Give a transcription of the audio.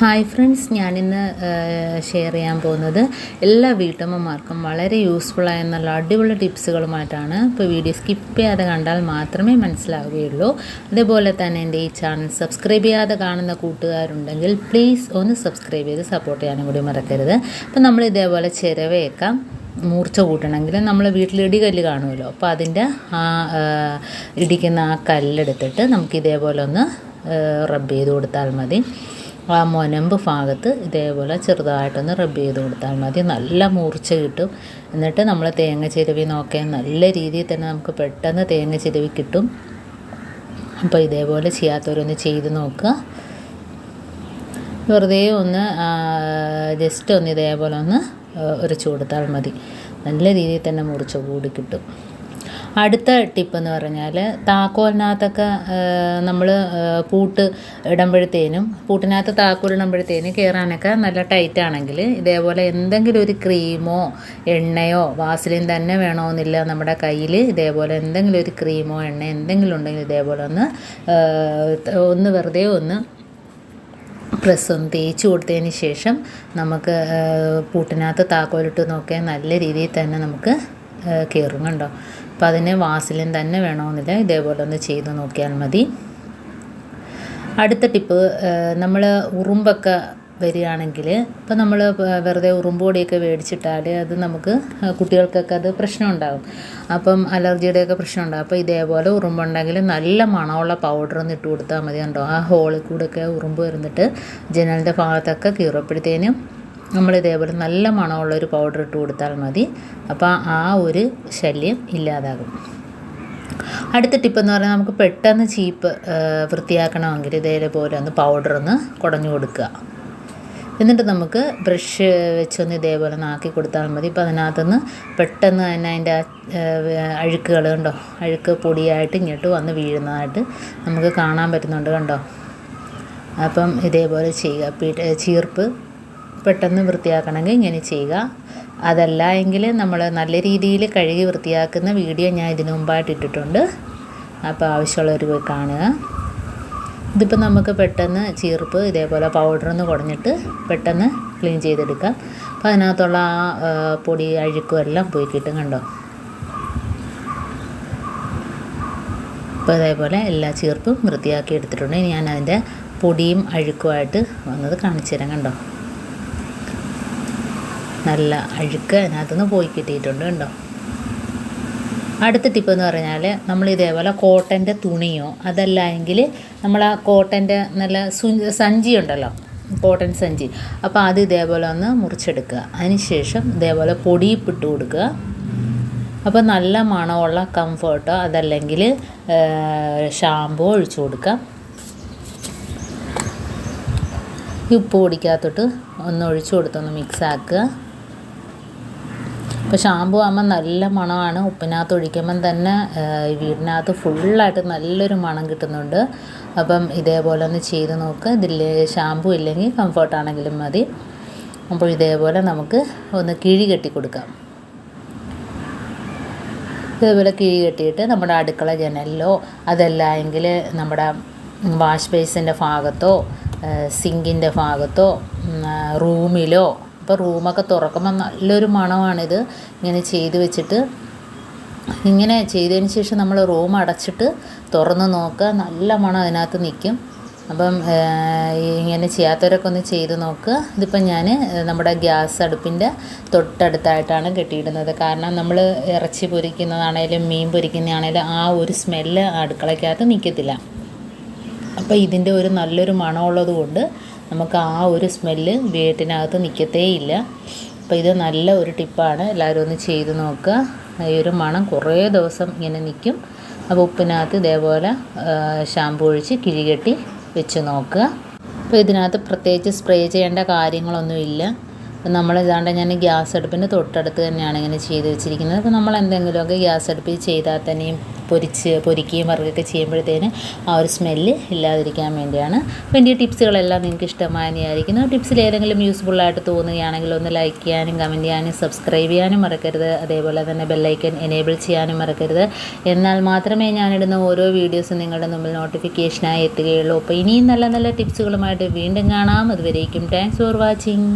Hi friends ഞാനിന്ന് share ചെയ്യാൻ പോകുന്നത് എല്ലാ വീട്ടമ്മമാർക്കും വളരെ യൂസ്ഫുള്ളായ നല്ല അടിപൊളി ടിപ്സുകളുമായിട്ടാണ്. ഇപ്പോൾ വീഡിയോ സ്കിപ്പ് ചെയ്യാതെ കണ്ടാൽ മാത്രമേ മനസ്സിലാവുകയുള്ളൂ. അതേപോലെ തന്നെ എന്റെ ഈ ചാനൽ സബ്സ്ക്രൈബ് ചെയ്യാതെ കാണുന്ന കൂട്ടുകാരുണ്ടെങ്കിൽ പ്ലീസ് ഒന്ന് സബ്സ്ക്രൈബ് ചെയ്ത് സപ്പോർട്ട് ചെയ്യാനും കൂടി മറക്കരുത്. അപ്പോൾ നമ്മൾ ഇതേപോലെ ചിരവേക്കാം മൂർച്ച കൂട്ടണമെങ്കിൽ നമ്മൾ വീട്ടിൽ ഇടികല്ല് കാണുമല്ലോ. അപ്പോൾ അതിന്റെ ആ ഇടിക്കുന്ന ആ കല്ലെടുത്തിട്ട് നമുക്ക് ഇതേപോലെ ഒന്ന് റബ്ബ് ചെയ്ത് കൊടുത്താൽ മതി. ആ മൊനമ്പ് ഭാഗത്ത് ഇതേപോലെ ചെറുതായിട്ടൊന്ന് റബ്ബ് ചെയ്ത് കൊടുത്താൽ മതി. നല്ല മൂർച്ച കിട്ടും. എന്നിട്ട് നമ്മൾ തേങ്ങ ചിരവി നോക്കിയാൽ നല്ല രീതിയിൽ തന്നെ നമുക്ക് പെട്ടെന്ന് തേങ്ങ ചിരവി കിട്ടും. അപ്പോൾ ഇതേപോലെ ചെയ്യാത്തവരൊന്ന് ചെയ്ത് നോക്കുക. വെറുതെ ഒന്ന് ജസ്റ്റ് ഒന്ന് ഇതേപോലെ ഒന്ന് ഉരച്ചു കൊടുത്താൽ മതി. നല്ല രീതിയിൽ തന്നെ മുറിച്ച് കൂടി കിട്ടും. അടുത്ത ടിപ്പ് എന്ന് പറഞ്ഞാൽ താക്കോലിനകത്തൊക്കെ നമ്മൾ പൂട്ട് ഇടുമ്പോഴത്തേനും പൂട്ടിനകത്ത് താക്കോൽ ഇടുമ്പോഴത്തേനും കയറാനൊക്കെ നല്ല ടൈറ്റ് ആണെങ്കിൽ ഇതേപോലെ എന്തെങ്കിലും ഒരു ക്രീമോ എണ്ണയോ വാസലിൻ തന്നെ വേണമെന്നില്ല നമ്മുടെ കയ്യിൽ ഇതേപോലെ എന്തെങ്കിലും ഒരു ക്രീമോ എണ്ണ എന്തെങ്കിലും ഉണ്ടെങ്കിൽ ഇതേപോലെ ഒന്ന് ഒന്ന് വെറുതെ ഒന്ന് പ്രസ് ഒന്ന് തേച്ച് കൊടുത്തതിന് ശേഷം നമുക്ക് പൂട്ടിനകത്ത് താക്കോലിട്ട് നോക്കിയാൽ നല്ല രീതിയിൽ തന്നെ നമുക്ക് കയറും കണ്ടോ? അപ്പം അതിന് വാസിലിൻ തന്നെ വേണമെന്നില്ല ഇതേപോലെ ഒന്ന് ചെയ്ത് നോക്കിയാൽ മതി. അടുത്ത ടിപ്പ് നമ്മൾ ഉറുമ്പൊക്കെ വരികയാണെങ്കിൽ ഇപ്പം നമ്മൾ വെറുതെ ഉറുമ്പ് പൊടിയൊക്കെ മേടിച്ചിട്ടാൽ അത് നമുക്ക് കുട്ടികൾക്കൊക്കെ അത് പ്രശ്നം ഉണ്ടാകും അപ്പം അലർജിയുടെയൊക്കെ പ്രശ്നം ഉണ്ടാകും അപ്പോൾ ഇതേപോലെ ഉറുമ്പുണ്ടെങ്കിൽ നല്ല മണമുള്ള പൗഡർ ഒന്ന് ഇട്ട് കൊടുത്താൽ മതി കണ്ടോ? ആ ഹോളിൽ കൂടെയൊക്കെ ഉറുമ്പ് വരുന്നിട്ട് ജനലിന്റെ ഭാഗത്തൊക്കെ കീറപ്പോഴത്തേനും നമ്മൾ ഇതേപോലെ നല്ല മണമുള്ള ഒരു പൗഡർ ഇട്ട് കൊടുത്താൽ മതി. അപ്പോൾ ആ ഒരു ശല്യം ഇല്ലാതാകും. അടുത്ത ടിപ്പ് എന്ന് പറഞ്ഞാൽ നമുക്ക് പെട്ടെന്ന് ചീപ്പ് വൃത്തിയാക്കണമെങ്കിൽ ഇതേപോലെ ഒന്ന് പൗഡർ ഒന്ന് കുടഞ്ഞു കൊടുക്കുക. എന്നിട്ട് നമുക്ക് ബ്രഷ് വെച്ചൊന്ന് ഇതേപോലെ ഒന്ന് ആക്കി കൊടുത്താൽ മതി. ഇപ്പോൾ അതിനകത്തുനിന്ന് പെട്ടെന്ന് തന്നെ അതിന്റെ അഴുക്കുകൾ കണ്ടോ? അഴുക്ക് പൊടിയായിട്ട് ഇങ്ങോട്ട് വന്ന് വീഴുന്നതായിട്ട് നമുക്ക് കാണാൻ പറ്റുന്നുണ്ട് കണ്ടോ? അപ്പം ഇതേപോലെ ചെയ്യുക ചീർപ്പ് പെട്ടെന്ന് വൃത്തിയാക്കണമെങ്കിൽ ഇങ്ങനെ ചെയ്യുക. അതല്ല എങ്കിൽ നമ്മൾ നല്ല രീതിയിൽ കഴുകി വൃത്തിയാക്കുന്ന വീഡിയോ ഞാൻ ഇതിനു മുമ്പായിട്ട് ഇട്ടിട്ടുണ്ട്. അപ്പോൾ ആവശ്യമുള്ളവർ പോയി കാണുക. ഇതിപ്പോൾ നമുക്ക് പെട്ടെന്ന് ചീർപ്പ് ഇതേപോലെ പൗഡറൊന്ന് കുടഞ്ഞിട്ട് പെട്ടെന്ന് ക്ലീൻ ചെയ്തെടുക്കാം. അപ്പോൾ അതിനകത്തുള്ള ആ ആ, പൊടി അഴുക്കും എല്ലാം പോയി കിട്ടും കണ്ടോ? അപ്പോൾ ഇതേപോലെ എല്ലാ ചീർപ്പും വൃത്തിയാക്കി എടുത്തിട്ടുണ്ട്. ഇനി ഞാൻ അതിന്റെ പൊടിയും അഴുക്കുമായിട്ട് വന്നത് കാണിച്ചു തരാം കണ്ടോ? നല്ല അഴുക്ക് അതിനകത്തുനിന്ന് പോയി കിട്ടിയിട്ടുണ്ട് കേട്ടോ അടുത്ത ടിപ്പ് എന്ന് പറഞ്ഞാൽ നമ്മൾ ഇതേപോലെ കോട്ടന്റെ തുണിയോ അതല്ല എങ്കിൽ നമ്മൾ ആ കോട്ടന്റെ നല്ല സഞ്ചി ഉണ്ടല്ലോ കോട്ടൺ സഞ്ചി. അപ്പോൾ അത് ഇതേപോലെ ഒന്ന് മുറിച്ചെടുക്കുക. അതിനുശേഷം ഇതേപോലെ പൊടിയിപ്പിട്ട് കൊടുക്കുക. അപ്പോൾ നല്ല മണമുള്ള കംഫർട്ടോ അതല്ലെങ്കിൽ ഷാമ്പൂ ഒഴിച്ചു കൊടുക്കുക. ഉപ്പ് പൊടിക്കകത്തോട്ട് ഒന്ന് ഒഴിച്ചു കൊടുത്തൊന്ന് മിക്സ് ആക്കുക. ഇപ്പോൾ ഷാമ്പു ആകുമ്പോൾ നല്ല മണമാണ്. ഉപ്പിനകത്ത് ഒഴിക്കുമ്പം തന്നെ വീടിനകത്ത് ഫുള്ളായിട്ട് നല്ലൊരു മണം കിട്ടുന്നുണ്ട്. അപ്പം ഇതേപോലെ ഒന്ന് ചെയ്ത് നോക്ക്. ഇതിൽ ഷാമ്പു ഇല്ലെങ്കിൽ കംഫർട്ടാണെങ്കിലും മതി. അപ്പോൾ ഇതേപോലെ നമുക്ക് ഒന്ന് കിഴി കെട്ടി കൊടുക്കാം. ഇതേപോലെ കിഴി കെട്ടിയിട്ട് നമ്മുടെ അടുക്കള ജനലിലോ അതല്ല എങ്കിൽ നമ്മുടെ വാഷ് ബേസിന്റെ ഭാഗത്തോ സിങ്കിന്റെ ഭാഗത്തോ റൂമിലോ ഇപ്പോൾ റൂമൊക്കെ തുറക്കുമ്പോൾ നല്ലൊരു മണമാണിത്. ഇങ്ങനെ ചെയ്ത് വെച്ചിട്ട് ഇങ്ങനെ ചെയ്തതിന് ശേഷം നമ്മൾ റൂം അടച്ചിട്ട് തുറന്ന് നോക്കുക. നല്ല മണം അതിനകത്ത് നിൽക്കും അപ്പം ഇങ്ങനെ ചെയ്യാത്തവരൊക്കെ ഒന്ന് ചെയ്ത് നോക്കുക. ഇതിപ്പം ഞാൻ നമ്മുടെ ഗ്യാസ് അടുപ്പിന്റെ തൊട്ടടുത്തായിട്ടാണ് കെട്ടിയിടുന്നത്. കാരണം നമ്മൾ ഇറച്ചി പൊരിക്കുന്നതാണേലും മീൻ പൊരിക്കുന്നതാണേലും ആ ഒരു സ്മെല്ല് അടുക്കളയ്ക്കകത്ത് നിൽക്കത്തില്ല അപ്പോൾ ഇതിന്റെ ഒരു നല്ലൊരു മണമുള്ളത് കൊണ്ട് നമുക്ക് ആ ഒരു സ്മെല്ല് വീട്ടിനകത്ത് നിൽക്കത്തേ ഇല്ല അപ്പോൾ ഇത് നല്ല ഒരു ടിപ്പാണ്. എല്ലാവരും ഒന്ന് ചെയ്ത് നോക്കുക. ഈ ഒരു മണം കുറേ ദിവസം ഇങ്ങനെ നിൽക്കും അപ്പോൾ ഉപ്പിനകത്ത് ഇതേപോലെ ഷാമ്പു ഒഴിച്ച് കിഴികെട്ടി വെച്ച് നോക്കുക. അപ്പോൾ ഇതിനകത്ത് പ്രത്യേകിച്ച് സ്പ്രേ ചെയ്യേണ്ട കാര്യങ്ങളൊന്നുമില്ല. നമ്മൾ ഇതാണ്ട് ഞാൻ ഗ്യാസ് അടുപ്പിന്റെ തൊട്ടടുത്ത് തന്നെയാണ് ഇങ്ങനെ ചെയ്ത് വെച്ചിരിക്കുന്നത്. അപ്പോൾ നമ്മൾ എന്തെങ്കിലുമൊക്കെ ഗ്യാസ് അടുപ്പിൽ ചെയ്താൽ തന്നെയും പൊരിച്ച് പൊരിക്കുകയും വറുക്കുകയൊക്കെ ചെയ്യുമ്പോഴത്തേന് ആ ഒരു സ്മെല്ല് ഇല്ലാതിരിക്കാൻ വേണ്ടിയാണ്. അപ്പോൾ എന്റെ ടിപ്സുകളെല്ലാം നിങ്ങൾക്ക് ഇഷ്ടമായിരിക്കുന്നു ടിപ്സിൽ ഏതെങ്കിലും യൂസ്ഫുള്ളായിട്ട് തോന്നുകയാണെങ്കിൽ ഒന്ന് ലൈക്ക് ചെയ്യാനും കമന്റ് ചെയ്യാനും സബ്സ്ക്രൈബ് ചെയ്യാനും മറക്കരുത്. അതേപോലെ തന്നെ ബെല്ലൈക്കൻ എനേബിൾ ചെയ്യാനും മറക്കരുത്. എന്നാൽ മാത്രമേ ഞാനിടുന്ന ഓരോ വീഡിയോസും നിങ്ങളുടെ മുമ്പിൽ നോട്ടിഫിക്കേഷനായി എത്തുകയുള്ളൂ. അപ്പോൾ ഇനിയും നല്ല നല്ല ടിപ്സുകളുമായിട്ട് വീണ്ടും കാണാം. അതുവരേക്കും താങ്ക്സ് ഫോർ വാച്ചിങ്